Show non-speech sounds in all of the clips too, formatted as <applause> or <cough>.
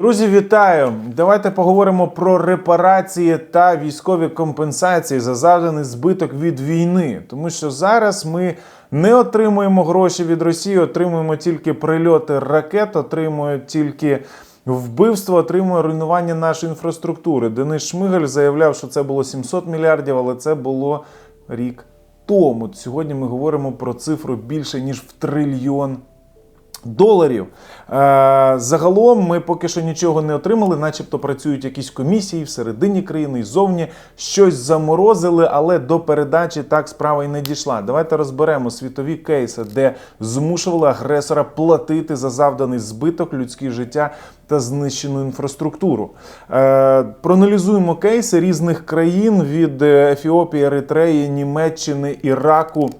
Друзі, вітаю! Давайте поговоримо про репарації та військові компенсації за завданий збиток від війни. Тому що зараз ми не отримуємо гроші від Росії, отримуємо тільки прильоти ракет, отримуємо тільки вбивство, отримує руйнування нашої інфраструктури. Денис Шмигаль заявляв, що це було 700 мільярдів, але це було рік тому. Сьогодні ми говоримо про цифру більше ніж в трильйон доларів. Е, загалом ми поки що нічого не отримали, начебто працюють якісь комісії всередині країни і зовні щось заморозили, але до передачі так справа і не дійшла. Давайте розберемо світові кейси, де змушували агресора платити за завданий збиток, людське життя та знищену інфраструктуру. Е, проаналізуємо кейси різних країн від Ефіопії, Еритреї, Німеччини, Іраку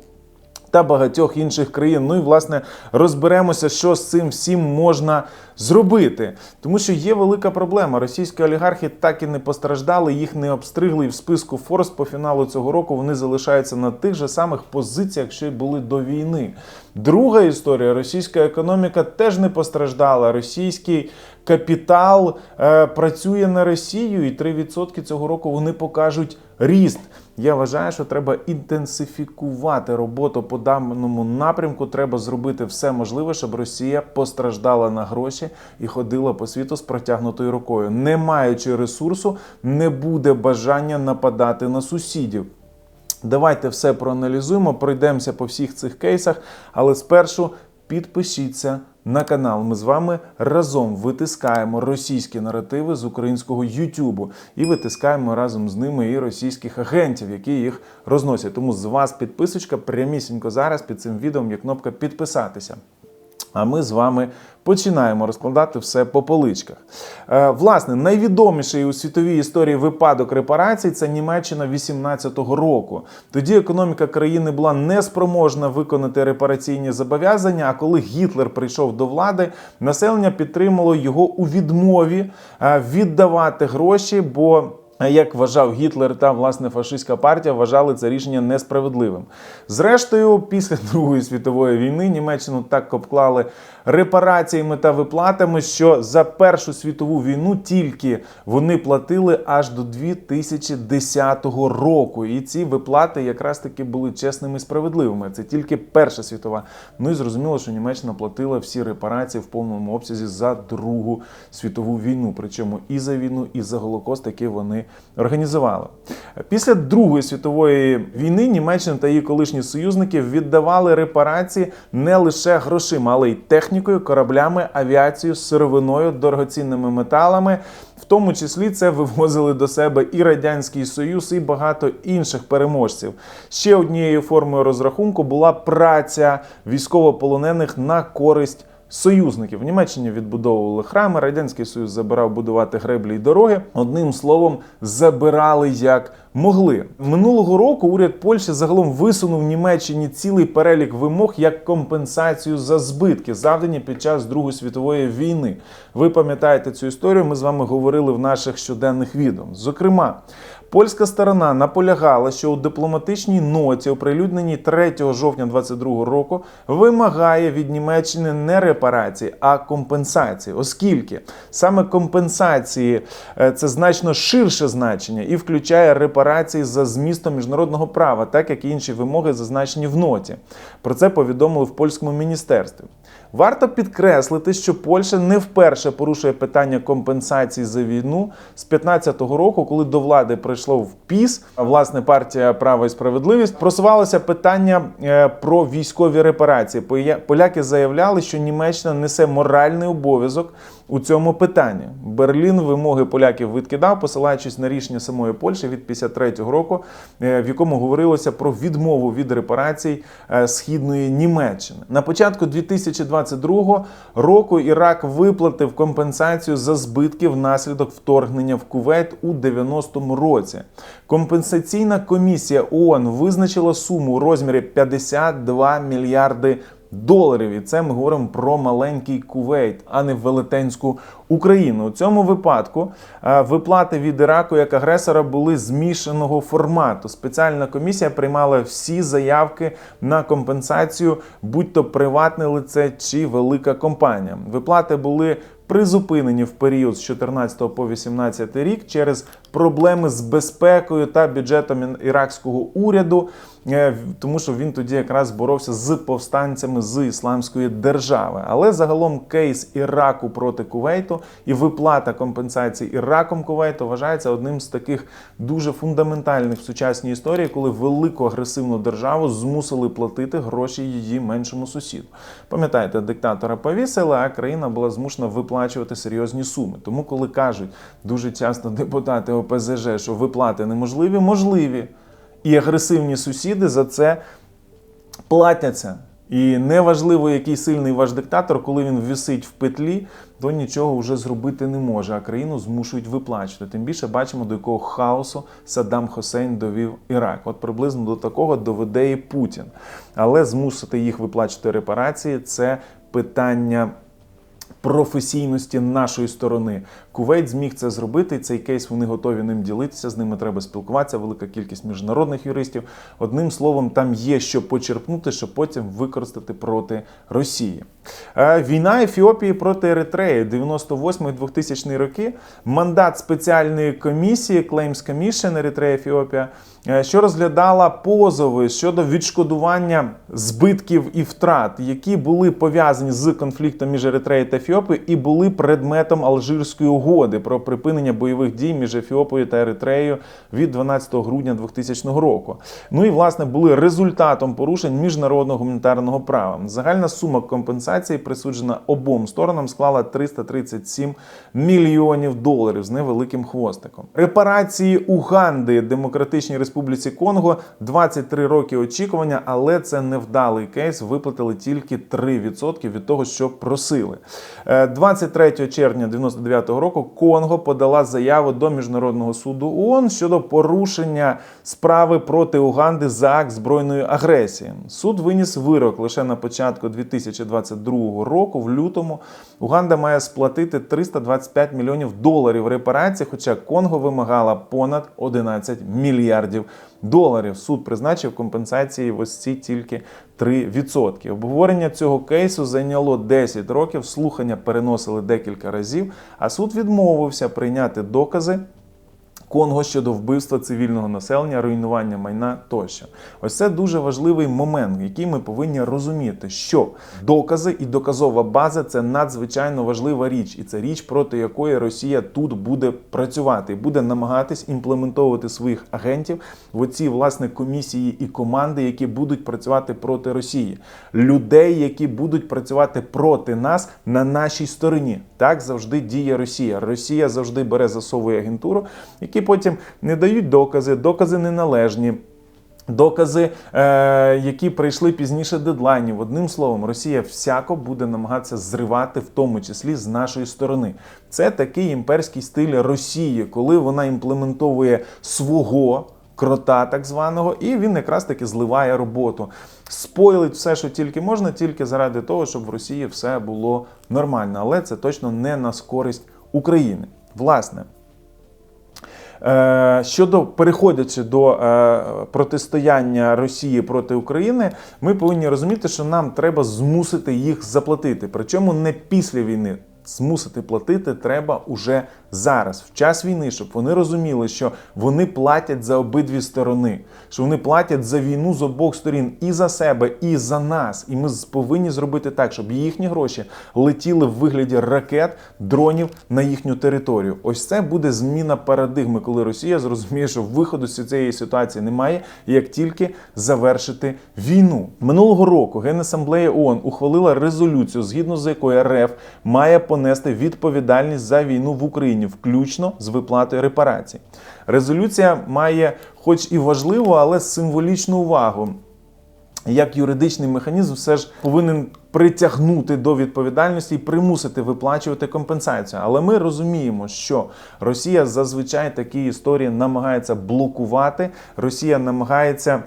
та багатьох інших країн. Ну і власне розберемося, що з цим всім можна зробити. Тому що є велика проблема. Російські олігархи так і не постраждали, їх не обстригли. В списку Форс по фіналу цього року вони залишаються на тих же самих позиціях, що й були до війни. Друга історія: російська економіка теж не постраждала. Російський капітал е, працює на Росію, і 3% цього року вони покажуть ріст. Я вважаю, що треба інтенсифікувати роботу по даному напрямку. Треба зробити все можливе, щоб Росія постраждала на гроші і ходила по світу з протягнутою рукою. Не маючи ресурсу, не буде бажання нападати на сусідів. Давайте все проаналізуємо, пройдемося по всіх цих кейсах, але спершу підпишіться на канал. Ми з вами разом витискаємо російські наративи з українського Ютубу і витискаємо разом з ними і російських агентів, які їх розносять. Тому з вас підписочка прямісінько зараз під цим відео є кнопка підписатися. А ми з вами починаємо розкладати все по поличках. Е, власне, найвідоміший у світовій історії випадок репарацій це Німеччина 18-го року. Тоді економіка країни була неспроможна виконати репараційні зобов'язання. А коли Гітлер прийшов до влади, населення підтримало його у відмові е, віддавати гроші, бо як вважав Гітлер та власне фашистська партія, вважали це рішення несправедливим. Зрештою, після <laughs> Другої світової війни Німеччину так обклали репараціями та виплатами, що за Першу світову війну тільки вони платили аж до 2010 року. І ці виплати якраз таки були чесними і справедливими. Це тільки Перша світова. Ну і зрозуміло, що Німеччина платила всі репарації в повному обсязі за Другу світову війну. Причому і за війну, і за Голокост, який вони організували. Після Другої світової війни Німеччина та її колишні союзники віддавали репарації не лише грошима, але й технікою, кораблями, авіацією, сировиною, дорогоцінними металами. В тому числі це вивозили до себе і Радянський Союз, і багато інших переможців. Ще однією формою розрахунку була праця військовополонених на користь. Союзників в Німеччині відбудовували храми, радянський союз забирав будувати греблі й дороги. Одним словом, забирали як могли минулого року. Уряд Польщі загалом висунув Німеччині цілий перелік вимог як компенсацію за збитки, завдані під час Другої світової війни. Ви пам'ятаєте цю історію? Ми з вами говорили в наших щоденних відео. Зокрема. Польська сторона наполягала, що у дипломатичній ноті, оприлюдненій 3 жовтня 2022 року, вимагає від Німеччини не репарації, а компенсації, оскільки саме компенсації е, це значно ширше значення і включає репарації за змістом міжнародного права, так як і інші вимоги зазначені в ноті. Про це повідомили в польському міністерстві. Варто підкреслити, що Польща не вперше порушує питання компенсації за війну з 2015 року, коли до влади прийшло в ПІС, власне партія Право і справедливість просувалося питання е, про військові репарації. Поляки заявляли, що Німеччина несе моральний обов'язок у цьому питанні. Берлін вимоги поляків відкидав, посилаючись на рішення самої Польщі від 53-го року, е, в якому говорилося про відмову від репарацій е, східної Німеччини. На початку 2022 року Ірак виплатив компенсацію за збитки внаслідок вторгнення в Кувейт у 90-му році. Компенсаційна комісія ООН визначила суму у розмірі 52 мільярди доларів. І це ми говоримо про маленький Кувейт, а не велетенську Україну. У цьому випадку е, виплати від Іраку як агресора були змішаного формату. Спеціальна комісія приймала всі заявки на компенсацію, будь-то приватне лице чи велика компанія. Виплати були призупинені в період з 14 по 18 рік через проблеми з безпекою та бюджетом іракського уряду, тому що він тоді якраз боровся з повстанцями з ісламської держави. Але загалом кейс Іраку проти Кувейту і виплата компенсації Іраком Кувейту вважається одним з таких дуже фундаментальних в сучасній історії, коли велику агресивну державу змусили платити гроші її меншому сусіду. Пам'ятаєте, диктатора повісили, а країна була змушена виплачувати серйозні суми. Тому, коли кажуть дуже часто депутати ОПЗЖ, що виплати неможливі, можливі. І агресивні сусіди за це платяться. І неважливо, який сильний ваш диктатор, коли він висить в петлі, то нічого вже зробити не може, а країну змушують виплачувати. Тим більше бачимо, до якого хаосу Саддам Хусейн довів Ірак. От приблизно до такого доведе і Путін. Але змусити їх виплачувати репарації це питання. Професійності нашої сторони Кувейт зміг це зробити. Цей кейс вони готові ним ділитися. З ними треба спілкуватися. Велика кількість міжнародних юристів. Одним словом, там є що почерпнути, щоб потім використати проти Росії. Е, Війна Ефіопії проти Еритреї 98-2000 роки. Мандат спеціальної комісії Claims Commission Еритрея Ефіопія, е, що розглядала позови щодо відшкодування збитків і втрат, які були пов'язані з конфліктом між Еритреєю та Ефіопією і були предметом Алжирської угоди про припинення бойових дій між Ефіопією та Еритреєю від 12 грудня 2000 року. Ну і власне були результатом порушень міжнародного гуманітарного права. Загальна сума компенсації присуджена обом сторонам склала 337 мільйонів доларів з невеликим хвостиком. Репарації Уганди Демократичній Республіці Конго 23 роки очікування, але це невдалий кейс. Виплатили тільки 3% від того, що просили. Е, 23 червня 99 року Конго подала заяву до міжнародного суду ООН щодо порушення справи проти Уганди за акт збройної агресії. Суд виніс вирок лише на початку 2022 року. В лютому Уганда має сплатити 325 мільйонів доларів репарацій, хоча Конго вимагала понад 11 мільярдів доларів. Суд призначив компенсації в ось ці тільки 3%. Обговорення цього кейсу зайняло 10 років. Слухання переносили декілька разів, а суд відмовився прийняти докази. Конго щодо вбивства цивільного населення, руйнування майна тощо. Ось це дуже важливий момент, який ми повинні розуміти, що докази і доказова база це надзвичайно важлива річ, і це річ, проти якої Росія тут буде працювати, буде намагатись імплементовувати своїх агентів в оці власне комісії і команди, які будуть працювати проти Росії, людей, які будуть працювати проти нас на нашій стороні. Так завжди діє Росія. Росія завжди бере засовує агентуру, які потім не дають докази, докази неналежні. Докази, е, які прийшли пізніше дедлайнів. Одним словом, Росія всяко буде намагатися зривати, в тому числі з нашої сторони. Це такий імперський стиль Росії, коли вона імплементовує свого крота, так званого, і він якраз таки зливає роботу. Спойлить все, що тільки можна, тільки заради того, щоб в Росії все було нормально. Але це точно не на користь України. Власне. Е, Щодо переходячи до е, протистояння Росії проти України, ми повинні розуміти, що нам треба змусити їх заплатити. Причому не після війни. Змусити платити треба уже зараз, в час війни, щоб вони розуміли, що вони платять за обидві сторони, що вони платять за війну з обох сторін і за себе, і за нас. І ми повинні зробити так, щоб їхні гроші летіли в вигляді ракет, дронів на їхню територію. Ось це буде зміна парадигми, коли Росія зрозуміє, що виходу з цієї ситуації немає, як тільки завершити війну. Минулого року Генасамблея ООН ухвалила резолюцію, згідно з якою РФ має понести відповідальність за війну в Україні, включно з виплатою репарацій. Резолюція має, хоч і важливу, але символічну увагу. Як юридичний механізм все ж повинен притягнути до відповідальності і примусити виплачувати компенсацію. Але ми розуміємо, що Росія зазвичай такі історії намагається блокувати. Росія намагається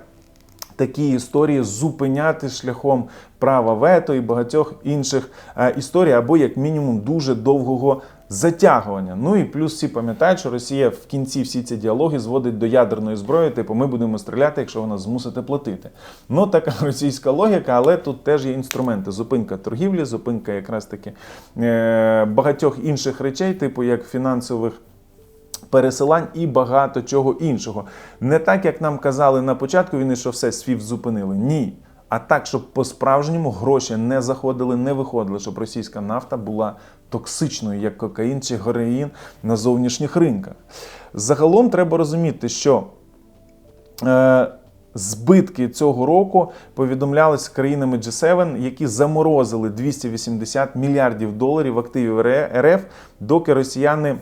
такі історії зупиняти шляхом права вето і багатьох інших е, історій, або як мінімум дуже довгого затягування. Ну і плюс всі пам'ятають, що Росія в кінці всі ці діалоги зводить до ядерної зброї, типу ми будемо стріляти, якщо вона змусите платити. Ну така <laughs> російська логіка, але тут теж є інструменти: зупинка торгівлі, зупинка якраз таки е, багатьох інших речей, типу як фінансових. Пересилань і багато чого іншого. Не так, як нам казали на початку війни, що все СВІФТ зупинили. Ні. А так, щоб по-справжньому гроші не заходили, не виходили, щоб російська нафта була токсичною, як кокаїн чи героїн на зовнішніх ринках. Загалом треба розуміти, що е, збитки цього року повідомлялися країнами G7, які заморозили 280 мільярдів доларів активів РФ, доки росіяни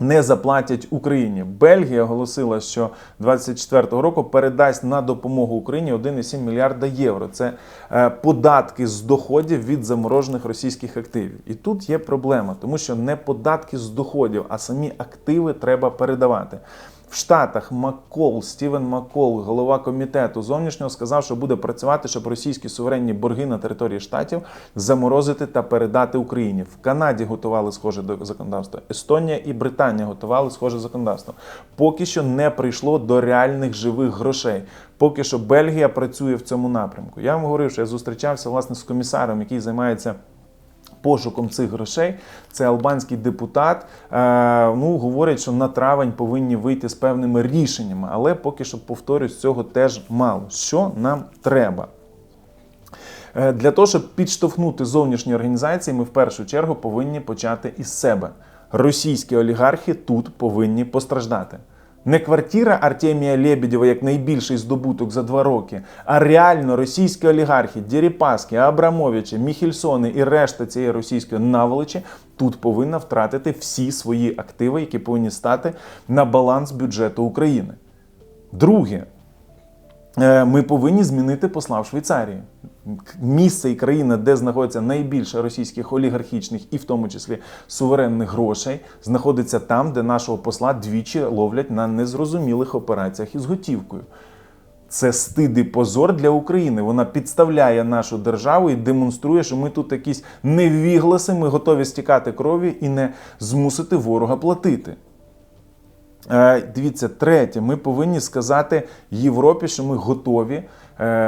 не заплатять Україні. Бельгія оголосила, що 24-го року передасть на допомогу Україні 1,7 мільярда євро. Це е, податки з доходів від заморожених російських активів. І тут є проблема, тому що не податки з доходів, а самі активи треба передавати. В Штатах Маккол, Стівен Маккол, голова комітету зовнішнього, сказав, що буде працювати, щоб російські суверенні борги на території штатів заморозити та передати Україні. В Канаді готували схоже до законодавства. Естонія і Британія готували схоже законодавство. Поки що не прийшло до реальних живих грошей. Поки що Бельгія працює в цьому напрямку. Я вам говорив, що я зустрічався власне з комісаром, який займається пошуком цих грошей. Це албанський депутат. Е, ну, говорять, що на травень повинні вийти з певними рішеннями, але поки що, повторюсь, цього теж мало. Що нам треба? Е, Для того, щоб підштовхнути зовнішні організації, ми в першу чергу повинні почати із себе. Російські олігархи тут повинні постраждати. Не квартира Артемія Лебедєва як найбільший здобуток за два роки, а реально російські олігархи, Дєріпаски, Абрамовичі, Міхельсони і решта цієї російської наволочі тут повинна втратити всі свої активи, які повинні стати на баланс бюджету України. Друге, Е, ми повинні змінити посла в Швейцарії. Місце і країна, де знаходиться найбільше російських олігархічних і в тому числі суверенних грошей, знаходиться там, де нашого посла двічі ловлять на незрозумілих операціях із готівкою. Це стид і позор для України. Вона підставляє нашу державу і демонструє, що ми тут якісь невігласи, ми готові стікати крові і не змусити ворога платити. Е, Дивіться, третє, ми повинні сказати Європі, що ми готові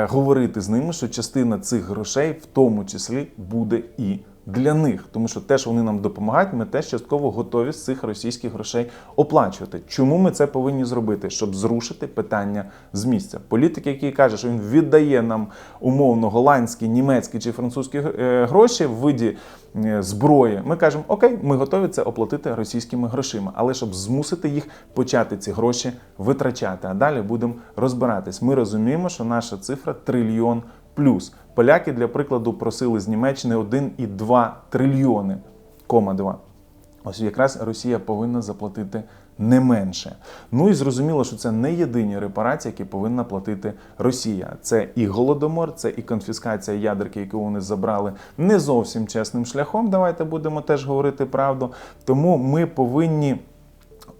говорити з ними, що частина цих грошей, в тому числі, буде і для них, тому що те, що вони нам допомагають, ми теж частково готові з цих російських грошей оплачувати. Чому ми це повинні зробити? Щоб зрушити питання з місця. Політик, який каже, що він віддає нам умовно голландські, німецькі чи французькі е, гроші в виді е, зброї, ми кажемо, окей, ми готові це оплатити російськими грошима, але щоб змусити їх почати ці гроші витрачати. А далі будемо розбиратись. Ми розуміємо, що наша цифра трильйон плюс. Поляки, для прикладу, просили з Німеччини 1,2 трильйони, кома 2. Ось якраз Росія повинна заплатити не менше. Ну і зрозуміло, що це не єдині репарації, які повинна платити Росія. Це і голодомор, це і конфіскація ядерки, яку вони забрали не зовсім чесним шляхом. Давайте будемо теж говорити правду. Тому ми повинні.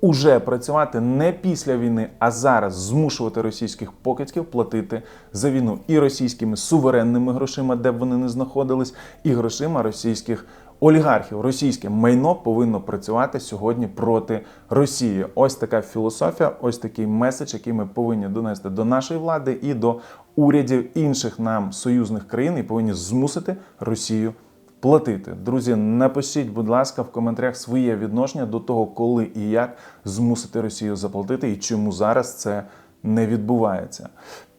Уже працювати не після війни, а зараз змушувати російських покидьків платити за війну і російськими суверенними грошима, де б вони не знаходились, і грошима російських олігархів. Російське майно повинно працювати сьогодні проти Росії. Ось така філософія, ось такий меседж, який ми повинні донести до нашої влади і до урядів інших нам союзних країн, і повинні змусити Росію платити. Друзі, напишіть, будь ласка, в коментарях своє відношення до того, коли і як змусити Росію заплатити, і чому зараз це не відбувається.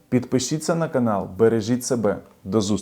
Підпишіться на канал, бережіть себе. До зустрічі!